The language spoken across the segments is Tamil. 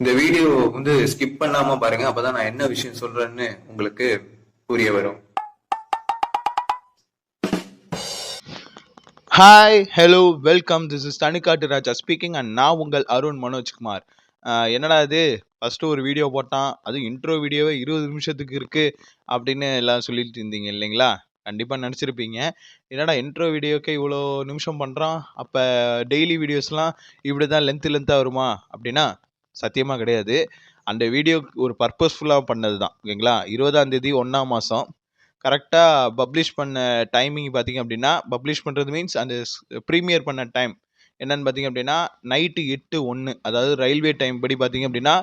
இந்த வீடியோ வந்து ஸ்கிப் பண்ணாம பாருங்க. அப்பதான் நான் என்ன விஷயம் சொல்றேன்னு உங்களுக்கு புரிய வரும். Hi hello welcome this is Thanikattu Raja speaking and நான் உங்கள் அருண் மனோஜ்குமார் என்னடா இது? ஃபஸ்ட்டு ஒரு வீடியோ போட்டான். அதுவும் இன்ட்ரோ வீடியோவே இருபது நிமிஷத்துக்கு இருக்குது அப்படின்னு எல்லாம் சொல்லிட்டு இருந்தீங்க இல்லைங்களா? கண்டிப்பாக நினச்சிருப்பீங்க. என்னடா இன்ட்ரோ வீடியோக்கே இவ்வளோ நிமிஷம் பண்ணுறான் அப்போ டெய்லி வீடியோஸ்லாம் இப்படி தான் லென்த்து லென்த்தாக வருமா அப்படின்னா சத்தியமாக கிடையாது. அந்த வீடியோ ஒரு பர்பஸ்ஃபுல்லாக பண்ணது தான் ஓகேங்களா? இருபதாம் தேதி ஒன்றாம் மாதம் கரெக்டாக பப்ளிஷ் பண்ண டைமிங் பார்த்தீங்க அப்படின்னா பப்ளிஷ் பண்ணுறது மீன்ஸ் அந்த ப்ரீமியர் பண்ண டைம் என்னன்னு பார்த்தீங்க அப்படின்னா நைட்டு எட்டு ஒன்று அதாவது ரயில்வே டைம் படி பார்த்தீங்க அப்படின்னா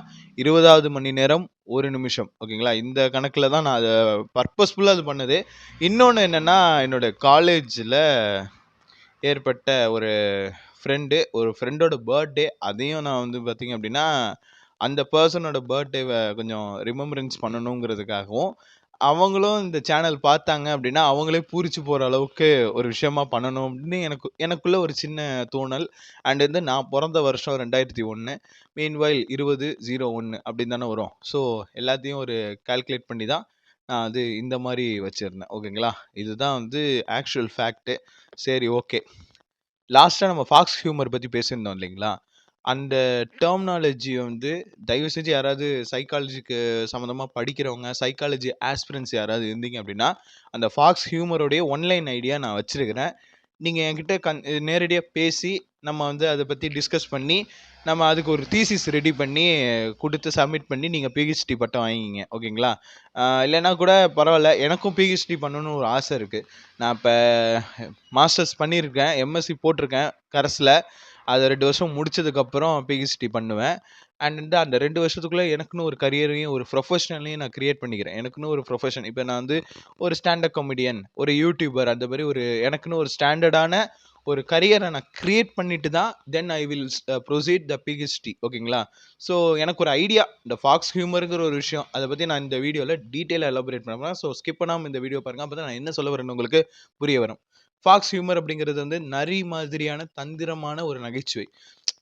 இருபதாவது மணி நேரம் ஒரு நிமிஷம். ஓகேங்களா? இந்த கணக்கில் தான் நான் அதை பர்பஸ்ஃபுல்லாக அது பண்ணது. இன்னொன்று என்னென்னா என்னோட காலேஜில் ஏற்பட்ட ஒரு ஃப்ரெண்டு ஒரு ஃப்ரெண்டோட பர்த்டே அதையும் நான் வந்து பார்த்தீங்க அப்படின்னா அந்த பர்சனோட பர்த்டேவை கொஞ்சம் ரிமெம்பரன்ஸ் பண்ணணுங்கிறதுக்காகவும் அவங்களும் இந்த சேனல் பார்த்தாங்க அப்படின்னா அவங்களே பூரிச்சு போகிற அளவுக்கு ஒரு விஷயமா பண்ணணும் அப்படின்னு எனக்கு எனக்குள்ள ஒரு சின்ன தோணல். அண்ட் வந்து நான் பிறந்த வருஷம் ரெண்டாயிரத்தி ஒன்று மீன்வைல் இருபது ஜீரோ ஒன்று அப்படின்னு தானே வரும். ஸோ எல்லாத்தையும் ஒரு கால்குலேட் பண்ணி தான் நான் அது இந்த மாதிரி வச்சுருந்தேன். ஓகேங்களா இதுதான் வந்து ஆக்சுவல் ஃபேக்ட்டு சரி ஓகே லாஸ்ட்டாக நம்ம ஃபாக்ஸ் ஹியூமர் பற்றி பேசியிருந்தோம் இல்லைங்களா? அந்த டேர்ம்னாலஜி வந்து தயவு செஞ்சு யாராவது சைக்காலஜிக்கு சம்மந்தமாக படிக்கிறவங்க சைக்காலஜி ஆஸ்பிரன்ஸ் யாராவது இருந்தீங்க அப்படின்னா அந்த ஃபாக்ஸ் ஹியூமருடைய ஒன்லைன் ஐடியா நான் வச்சுருக்கிறேன். நீங்கள் என்கிட்ட கண் நேரடியாக பேசி நம்ம வந்து அதை பற்றி டிஸ்கஸ் பண்ணி நம்ம அதுக்கு ஒரு தீசிஸ் ரெடி பண்ணி கொடுத்து சப்மிட் பண்ணி நீங்கள் பிஹெச்டி பட்டம் வாங்கிங்க ஓகேங்களா? இல்லைன்னா கூட பரவாயில்ல. எனக்கும் பிஹெச்டி பண்ணணும்னு ஒரு ஆசை இருக்குது நான் இப்போ மாஸ்டர்ஸ் பண்ணியிருக்கேன். எம்எஸ்சி போட்டிருக்கேன் கரஸில். அதை ரெண்டு வருஷம் முடிச்சதுக்கப்புறம் பிஹெச்டி பண்ணுவேன். அண்ட் வந்து அந்த ரெண்டு வருஷத்துக்குள்ளே எனக்குன்னு ஒரு கரியரையும் ஒரு ப்ரொஃபஷனலையும் நான் கிரியேட் பண்ணிக்கிறேன். எனக்குன்னு ஒரு ப்ரொஃபஷன் இப்போ நான் வந்து ஒரு ஸ்டாண்டப் காமெடியன் ஒரு யூடியூபர் அந்த மாதிரி ஒரு எனக்குன்னு ஒரு ஸ்டாண்டர்டான ஒரு கரியரை நான் கிரியேட் பண்ணிட்டு தான் then I will proceed the PhD ஓகேங்களா ஸோ எனக்கு ஒரு ஐடியா இந்த ஃபாக்ஸ் ஹியூமருங்கிற ஒரு விஷயம் அதை பற்றி நான் இந்த வீடியோவில் டீட்டெயிலாக எலாபரேட் பண்ண ஸோ ஸ்கிப் பண்ணாமல் இந்த வீடியோ பாருங்கள் அப்போ தான் நான் என்ன சொல்ல வரேன்னு உங்களுக்கு புரிய வரும். ஃபாக்ஸ் ஹியூமர் அப்படிங்கிறது வந்து நரி மாதிரியான தந்திரமான ஒரு நகைச்சுவை.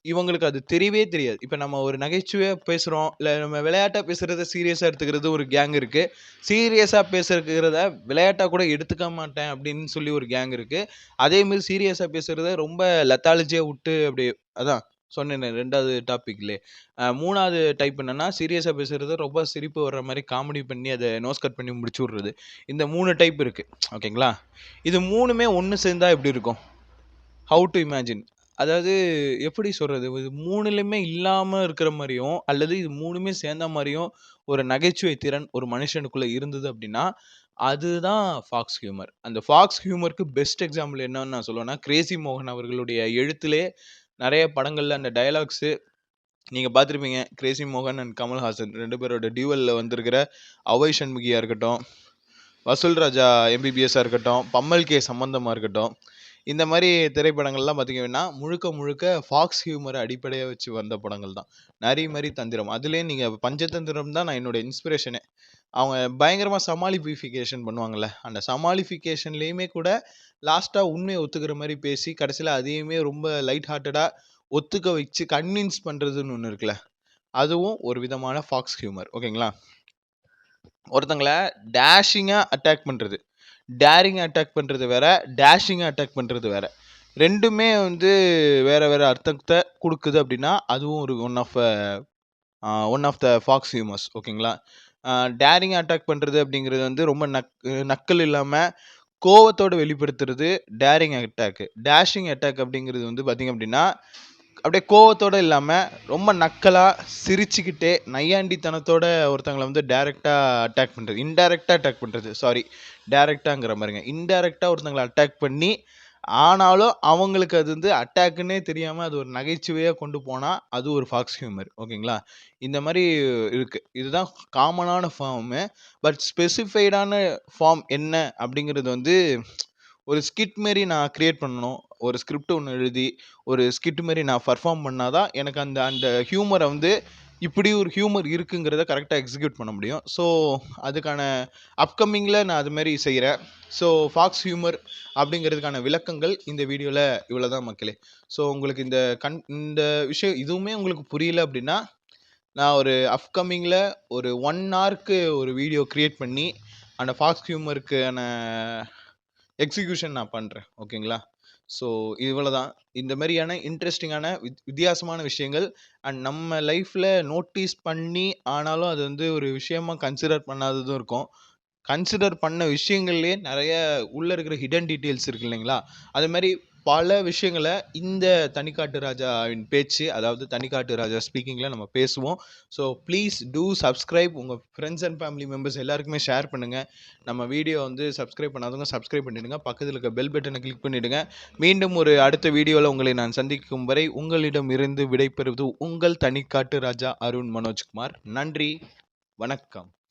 இவங்களுக்கு அது தெரியவே தெரியாது. இப்போ நம்ம ஒரு நகைச்சுவையாக பேசுகிறோம் இல்லை நம்ம விளையாட்டாக பேசுகிறத சீரியஸாக எடுத்துக்கிறது ஒரு கேங் இருக்குது சீரியஸாக பேசுகிறத விளையாட்டாக கூட எடுத்துக்க மாட்டேன் அப்படின்னு சொல்லி ஒரு கேங் இருக்குது அதேமாரி சீரியஸாக பேசுகிறத ரொம்ப லத்தாலஜியாக விட்டு அப்படி அதான் சொன்னேன் ரெண்டாவது டாப்பிக்லே மூணாவது டைப் என்னன்னா சீரியஸாக பேசுகிறது ரொம்ப சிரிப்பு வர்ற மாதிரி காமெடி பண்ணி அதை நோஸ் கட் பண்ணி முடிச்சு விட்றது. இந்த மூணு டைப் இருக்குது ஓகேங்களா? இது மூணுமே ஒன்று சேர்ந்தா எப்படி இருக்கும்? ஹவு டு இமேஜின் அதாவது எப்படி சொல்கிறது இது மூணுலையுமே இல்லாமல் இருக்கிற மாதிரியும் அல்லது இது மூணுமே சேர்ந்த மாதிரியும் ஒரு நகைச்சுவை திறன் ஒரு மனுஷனுக்குள்ளே இருந்தது அப்படின்னா அதுதான் ஃபாக்ஸ் ஹியூமர் அந்த ஃபாக்ஸ் ஹியூமருக்கு பெஸ்ட் எக்ஸாம்பிள் என்னன்னு நான் சொல்லுவேன்னா கிரேசி மோகன் அவர்களுடைய எழுத்திலே நிறைய படங்களில் அந்த டயலாக்ஸு நீங்கள் பார்த்துருப்பீங்க. கிரேசி மோகன் அண்ட் கமல்ஹாசன் ரெண்டு பேரோட டியூவலில் வந்திருக்கிற அவை சண்முகியாக இருக்கட்டும் வசூல் ராஜா எம்பிபிஎஸ்ஸாக இருக்கட்டும் பம்மல் கே சம்பந்தமாக இருக்கட்டும் இந்த மாதிரி திரைப்படங்கள்லாம் பார்த்தீங்கன்னா முழுக்க முழுக்க ஃபாக்ஸ் ஹியூமரை அடிப்படையாக வச்சு வந்த படங்கள் தான். நரி மாதிரி தந்திரம். அதுலேயே நீங்கள் பஞ்சதந்திரம் தான் நான் என்னோட இன்ஸ்பிரேஷனே அவங்க பயங்கரமாக சமாளிஃபிகேஷன் பண்ணுவாங்கள்ல அந்த சமாளிஃபிகேஷன்லேயுமே கூட லாஸ்ட்டாக உண்மையை ஒத்துக்கிற மாதிரி பேசி கடைசியில் அதையுமே ரொம்ப லைட் ஹார்ட்டடாக ஒத்துக்க வச்சு கன்வின்ஸ் பண்ணுறதுன்னு ஒன்று இருக்குல்ல அதுவும் ஒரு விதமான ஃபாக்ஸ் ஹியூமர் ஓகேங்களா? ஒருத்தங்களை டேஷிங்காக அட்டாக் பண்ணுறது டேரிங் அட்டாக் பண்ணுறது வேற டேஷிங்காக அட்டாக் பண்ணுறது வேற. ரெண்டுமே வந்து வேற வேற அர்த்தத்தை கொடுக்குது அப்படின்னா அதுவும் ஒரு one of one of the fox humours ஓகேங்களா டேரிங் அட்டாக் பண்ணுறது அப்படிங்கிறது வந்து ரொம்ப நக் நக்கல் இல்லாமல் கோவத்தோடு வெளிப்படுத்துறது டேரிங் அட்டாக்கு டேஷிங் அட்டாக் அப்படிங்கிறது வந்து பார்த்திங்க அப்படின்னா அப்படியே கோவத்தோட இல்லாமல் ரொம்ப நக்கலாக சிரிச்சுக்கிட்டே நையாண்டித்தனத்தோட ஒருத்தங்களை வந்து டேரெக்டாக அட்டாக் பண்ணுறது இன்டேரக்டாக அட்டாக் பண்ணுறது சாரி டேரெக்டாங்கிற மாதிரிங்க. இன்டேரக்டாக ஒருத்தங்களை அட்டாக் பண்ணி ஆனாலும் அவங்களுக்கு அது வந்து அட்டாக்குன்னே தெரியாமல் அது ஒரு நகைச்சுவையாக கொண்டு போனால் அது ஒரு ஃபாக்ஸ் ஹியூமர் ஓகேங்களா? இந்த மாதிரி இருக்குது இதுதான் காமனான ஃபார்மு பட் ஸ்பெசிஃபைடான ஃபார்ம் என்ன அப்படிங்கிறது வந்து ஒரு ஸ்கிட் மாரி நான் க்ரியேட் பண்ணணும். ஒரு ஸ்கிரிப்ட் ஒன்று எழுதி ஒரு ஸ்கிட் மாரி நான் பர்ஃபார்ம் பண்ணாதான் எனக்கு அந்த அந்த ஹியூமரை வந்து இப்படி ஒரு ஹியூமர் இருக்குங்கிறத கரெக்டாக எக்ஸிக்யூட் பண்ண முடியும். ஸோ அதுக்கான அப்கமிங்கில் நான் அதுமாரி செய்கிறேன் ஸோ ஃபாக்ஸ் ஹியூமர் அப்படிங்கிறதுக்கான விளக்கங்கள் இந்த வீடியோவில் இவ்வளோ தான் மக்களே. ஸோ உங்களுக்கு இந்த கண் இந்த விஷயம் இதுவுமே உங்களுக்கு புரியல அப்படின்னா நான் ஒரு அப்கமிங்கில் ஒரு ஒன் ஹவருக்கு ஒரு வீடியோ க்ரியேட் பண்ணி அந்த ஃபாக்ஸ் ஹியூமருக்கான எக்ஸிக்யூஷன் நான் பண்ணுறேன் ஓகேங்களா? ஸோ இவ்வளோ தான் இந்த மாதிரியான இன்ட்ரெஸ்டிங்கான வித் வித்தியாசமான விஷயங்கள் அண்ட் நம்ம லைஃப்பில் நோட்டீஸ் பண்ணி ஆனாலும் அது வந்து ஒரு விஷயமா கன்சிடர் பண்ணாததும் இருக்கும். கன்சிடர் பண்ண விஷயங்கள்லேயே நிறைய உள்ளே இருக்கிற ஹிடன் டீட்டெயில்ஸ் இருக்கு இல்லைங்களா? அது மாதிரி பல விஷயங்களை இந்த தனிக்காட்டு ராஜாவின் பேச்சு அதாவது தனிக்காட்டு ராஜா ஸ்பீக்கிங்கில் நம்ம பேசுவோம். ஸோ ப்ளீஸ் டூ சப்ஸ்கிரைப் உங்கள் ஃப்ரெண்ட்ஸ் அண்ட் ஃபேமிலி மெம்பர்ஸ் எல்லாருக்குமே ஷேர் பண்ணுங்கள் நம்ம வீடியோ வந்து சப்ஸ்கிரைப் பண்ணாதவங்க சப்ஸ்கிரைப் பண்ணிவிடுங்க பக்கத்தில் இருக்க பெல் பட்டனை கிளிக் பண்ணிடுங்க. மீண்டும் ஒரு அடுத்த வீடியோவில் உங்களை நான் சந்திக்கும் வரை உங்களிடம் இருந்து விடைபெறுவது உங்கள் தனிக்காட்டு ராஜா அருண் மனோஜ்குமார். நன்றி. வணக்கம்.